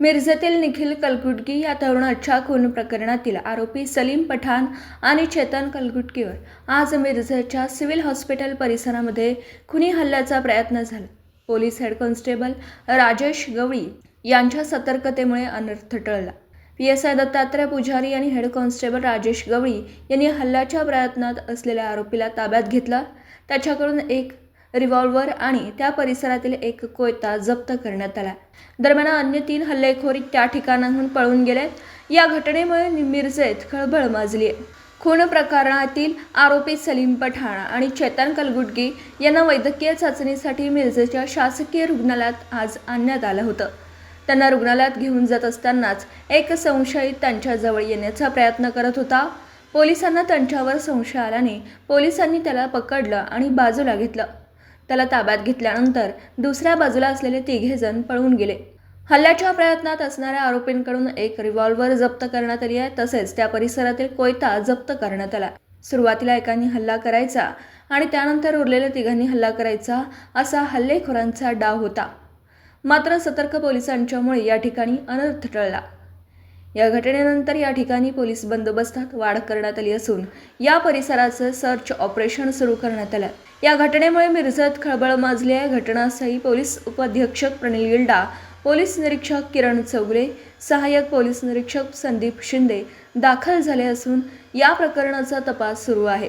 मिरजेतील निखिल कलगुटगी या तरुणाच्या खून प्रकरणातील आरोपी सलीम पठाण आणि चेतन कलगुटकीवर आज मिरजेच्या सिव्हिल हॉस्पिटल परिसरामध्ये खुनी हल्ल्याचा प्रयत्न झाला. Police head constable Rajesh Gawali यांच्या सतर्कतेमुळे अनर्थ टळला. P S I Dattatray Pujari आणि हेड कॉन्स्टेबल राजेश गवळी यांनी हल्ल्याच्या प्रयत्नात असलेल्या आरोपीला ताब्यात घेतला. त्याच्याकडून एक रिव्हॉल्वर आणि त्या परिसरातील एक कोयता जप्त करण्यात आला. दरम्यान अन्य तीन हल्लेखोरी त्या ठिकाणाहून पळून गेलेत. या घटनेमुळे मिरजेत खळबळ माजली आहे खून प्रकरणातील आरोपी सलीम पठाण आणि चेतन कलगुटगी यांना वैद्यकीय चाचणीसाठी मिरजेच्या शासकीय रुग्णालयात आज आणण्यात आलं होतं. त्यांना रुग्णालयात घेऊन जात असतानाच एक संशयित त्यांच्याजवळ येण्याचा प्रयत्न करत होता. पोलिसांना त्यांच्यावर संशय आल्याने पोलिसांनी त्याला पकडलं आणि बाजूला घेतलं. त्याला ताब्यात घेतल्यानंतर दुसऱ्या बाजूला असलेले तिघेजण पळून गेले. हल्ल्याच्या प्रयत्नात असणाऱ्या आरोपींकडून एक रिव्हॉल्वर जप्त करण्यात आली आहे तसेच त्या परिसरातील कोयता जप्त करण्यात आला. सुरुवातीला एकाने हल्ला करायचा आणि त्यानंतर उरलेल्या तिघांनी हल्ला करायचा असा हल्लेखोरांचा डाव होता. मात्र सतर्क पोलिसांच्यामुळे या ठिकाणी अनर्थ टळला. या घटनेनंतर या ठिकाणी पोलीस बंदोबस्तात वाढ करण्यात आली असून या परिसराचं सर्च ऑपरेशन सुरू करण्यात आलं. या घटनेमुळे मिरजत खळबळ माजली आहे. घटनास्थळी पोलीस उपाधीक्षक प्रणिल गिल्डा पोलीस निरीक्षक किरण चौगुले सहाय्यक पोलीस निरीक्षक संदीप शिंदे दाखल झाले असून या प्रकरणाचा तपास सुरू आहे.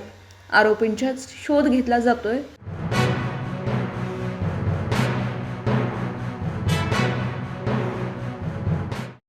आरोपींचा शोध घेतला जातोय.